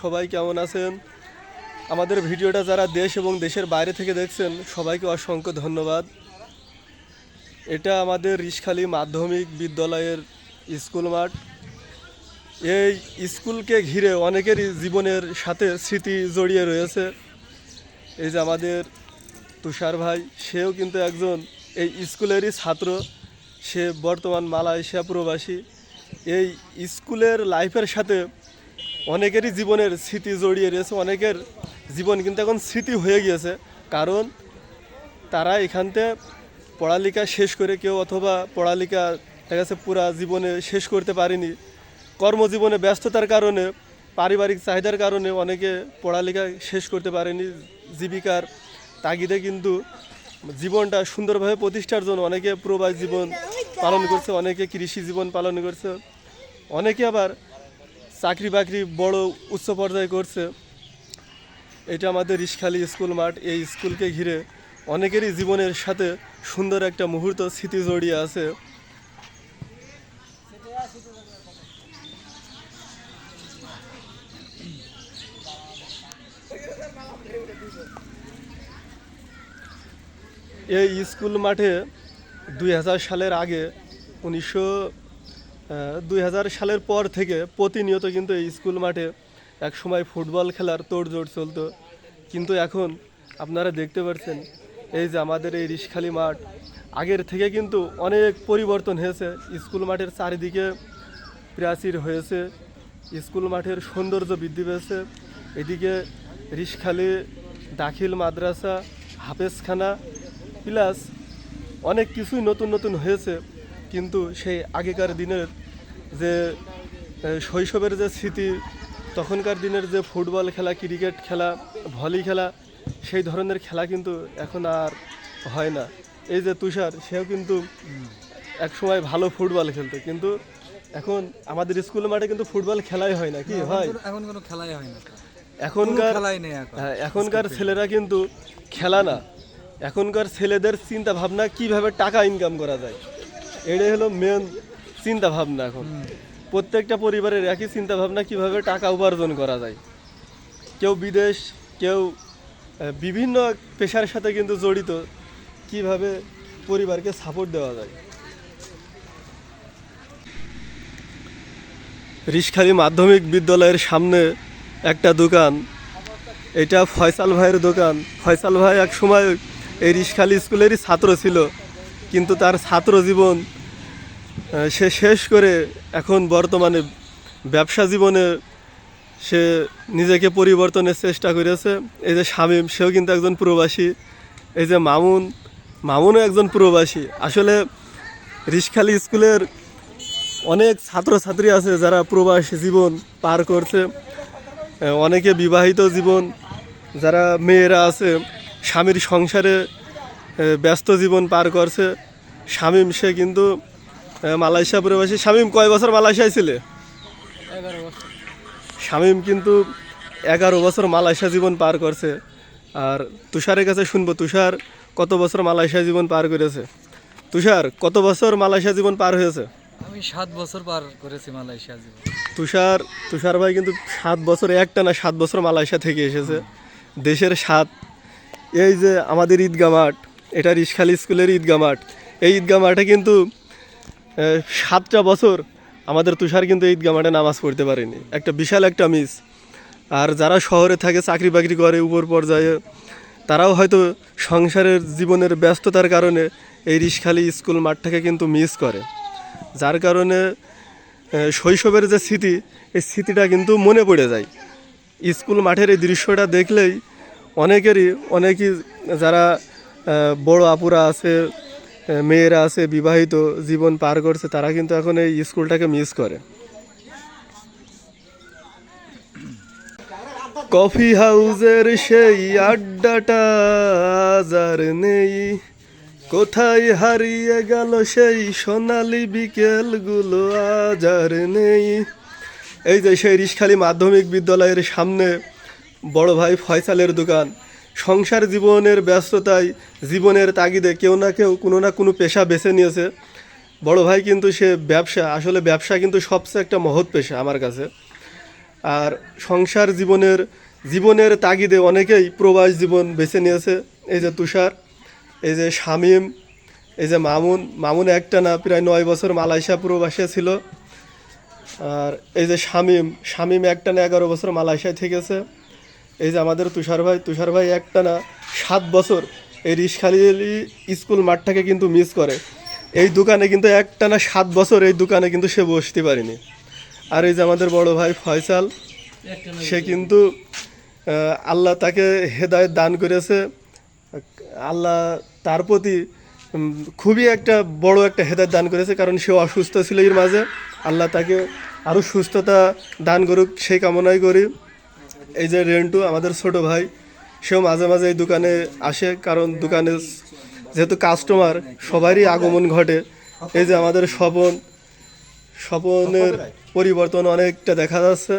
সবাই কেমন আছেন? আমাদের ভিডিওটা যারা দেশ এবং দেশের বাইরে থেকে দেখছেন, সবাইকে অসংখ্য ধন্যবাদ। এটা আমাদের রিশখালী মাধ্যমিক বিদ্যালয়ের স্কুল মাঠ। এই স্কুলকে ঘিরে অনেকেরই জীবনের সাথে স্মৃতি জড়িয়ে রয়েছে। এই যে আমাদের তুষার ভাই, সেও কিন্তু একজন এই স্কুলেরই ছাত্র। সে বর্তমান মালয়েশিয়া প্রবাসী। এই স্কুলের লাইফের সাথে অনেকেরই জীবনের স্মৃতি জড়িয়ে রয়েছে, অনেকের জীবন কিন্তু এখন স্মৃতি হয়ে গিয়েছে। কারণ তারা এখানতে পড়ালেখা শেষ করে কেউ অথবা পড়ালেখা দেখা যাচ্ছে পুরা জীবনে শেষ করতে পারেনি। কর্মজীবনে ব্যস্ততার কারণে, পারিবারিক চাহিদার কারণে অনেকে পড়ালেখা শেষ করতে পারেনি। জীবিকার তাগিদে কিন্তু জীবনটা সুন্দরভাবে প্রতিষ্ঠার জন্য অনেকে প্রবাস জীবন পালন করছে, অনেকে কৃষি জীবন পালন করছে। অনেকে আবার চাকরি বাকরি বড় উচ্চ পর্যায়ে করছে। এটা আমাদের ইশখালী স্কুল মাঠ। এই স্কুলকে ঘিরে অনেকেরই জীবনের সাথে সুন্দর একটা মুহূর্ত, স্মৃতি জড়িয়ে আছে। এই স্কুল মাঠে দুই হাজার সালের আগে উনিশশো দুই হাজার সালের পর থেকে প্রতিনিয়ত কিন্তু এই স্কুল মাঠে এক সময় ফুটবল খেলার তোড়জোড় চলতো। কিন্তু এখন আপনারা দেখতে পাচ্ছেন এই যে আমাদের এই রিশখালী মাঠ, আগের থেকে কিন্তু অনেক পরিবর্তন হয়েছে। স্কুল মাঠের চারিদিকে প্রাচীর হয়েছে, স্কুল মাঠের সৌন্দর্য বৃদ্ধি পেয়েছে। এদিকে রিশখালী দাখিল মাদ্রাসা, হাফেজখানা, প্লাস অনেক কিছুই নতুন নতুন হয়েছে। কিন্তু সেই আগেকার দিনের যে শৈশবের যে স্মৃতি তখনকার দিনের যে ফুটবল খেলা ক্রিকেট খেলা ভলি খেলা সেই ধরনের খেলা কিন্তু এখন আর হয় না। এই যে তুষার সেও কিন্তু এক সময় ভালো ফুটবল খেলতো। কিন্তু এখন আমাদের স্কুল মাঠে কিন্তু ফুটবল খেলাই হয় না কি হয়? এখন- কোনো খেলাই হয় না। এখনকার হ্যাঁ এখনকার ছেলেরা কিন্তু খেলা না। এখনকার ছেলেদের চিন্তা ভাবনা কীভাবে টাকা ইনকাম করা যায়? এটাই হলো মেন চিন্তা ভাবনা এখন। প্রত্যেকটা পরিবারের একই চিন্তা ভাবনা কীভাবে টাকা উপার্জন করা যায়। কেউ বিদেশ কেউ বিভিন্ন পেশার সাথে কিন্তু জড়িত কীভাবে পরিবারকে সাপোর্ট দেওয়া যায়। রিশখালী মাধ্যমিক বিদ্যালয়ের সামনে একটা দোকান এটা ফয়সাল ভাইয়ের দোকান। ফয়সাল ভাই এক সময় এই রিশখালী স্কুলেরই ছাত্র ছিল। কিন্তু তার ছাত্র জীবন সে শেষ করে এখন বর্তমানে ব্যবসা জীবনে সে নিজেকে পরিবর্তনের চেষ্টা করেছে। এই যে শামীম সেও কিন্তু একজন প্রবাসী। এই যে মামুন, মামুনও একজন প্রবাসী। আসলে রিশখালী স্কুলের অনেক ছাত্রছাত্রী আছে যারা প্রবাসী জীবন পার করছে। অনেকে বিবাহিত জীবন, যারা মেয়েরা আছে, স্বামীর সংসারে ব্যস্ত জীবন পার করছে। শামীম সে কিন্তু মালয়েশিয়া প্রবাসী। শামীম কয় বছর মালয়েশিয়ায় ছিলে? শামীম কিন্তু এগারো বছর মালয়েশিয়া জীবন পার করছে। আর তুষারের কাছে শুনব তুষার কত বছর মালয়েশিয়া জীবন পার করেছে? তুষার কত বছর মালয়েশিয়া জীবন পার হয়েছে? আমি সাত বছর পার করেছি মালয়েশিয়া জীবন। তুষার তুষার ভাই কিন্তু সাত বছর একটা না সাত বছর মালয়েশিয়া থেকে এসেছে। দেশের সাত। এই যে আমাদের ঈদগা মাঠ এটা রিশখালী স্কুলের ঈদগা মাঠ। এই ঈদগা মাঠে কিন্তু সাতটা বছর আমাদের তুষার কিন্তু ঈদগা মাঠে নামাজ পড়তে পারেনি। একটা বিশাল একটা মিস আর যারা শহরে থাকে, চাকরি বাকরি করে, উপর পর্যায়ে, তারাও হয়তো সংসারের জীবনের ব্যস্ততার কারণে এই রিশখালী স্কুল মাঠটাকে কিন্তু মিস করে। যার কারণে শৈশবের যে স্মৃতি, এই স্মৃতিটা কিন্তু মনে পড়ে যায়। স্কুল মাঠের এই দৃশ্যটা দেখলেই অনেকেরই, অনেকেই যারা বড় আপুরা আছে মেয়েরা আছে, বিবাহিত জীবন পার করছে, তারা কিন্তু এখন এই স্কুলটাকে মিস করে। কফি হাউসের সেই আড্ডাটা আর নেই। কোথায় হারিয়ে গেল সেই সোনালি বিকেলগুলো আজ নেই। এই যে সেই রিশখালী মাধ্যমিক বিদ্যালয়ের সামনে বড় ভাই ফয়সালের দোকান। সংসার জীবনের ব্যস্ততায় জীবনের তাগিদে কেউ না কেউ, কোনো না কোনো পেশা বেছে নিয়েছে। বড় ভাই কিন্তু সে ব্যবসা, আসলে ব্যবসা কিন্তু সবচেয়ে একটা মহৎ পেশা আমার কাছে। আর সংসার জীবনের জীবনের তাগিদে অনেকেই প্রবাস জীবন বেছে নিয়েছে। এই যে তুষার, এই যে শামীম, এই যে মামুন মামুন একটা না প্রায় নয় বছর মালয়েশিয়া প্রবাসে ছিল। আর এই যে শামীম শামীম একটা না এগারো বছর মালয়েশিয়ায় থেকেছে। এই যে আমাদের তুষার ভাই তুষার ভাই একটা না সাত বছর এই রিসখালি স্কুল মাঠটাকে কিন্তু মিস করে। এই দোকানে কিন্তু একটা না সাত বছর এই দোকানে কিন্তু সে বসতে পারেনি। আর এই যে আমাদের বড় ভাই ফয়সাল, সে কিন্তু আল্লাহ তাকে হেদায়ত দান করেছে। আল্লাহ তার প্রতি খুবই একটা বড় একটা হেদায়ত দান করেছে, কারণ সে অসুস্থ ছিল এর মাঝে। আল্লাহ তাকে আরও সুস্থতা দান করুক, সেই কামনাই করি। এই যে রেন্টু, আমাদের ছোট ভাই, সেও মাঝে মাঝে এই দোকানে আসে, কারণ দোকানে যেহেতু কাস্টমার সবারই আগমন ঘটে। এই যে আমাদের স্বপন, স্বপনের পরিবর্তন অনেকটা দেখা যাচ্ছে।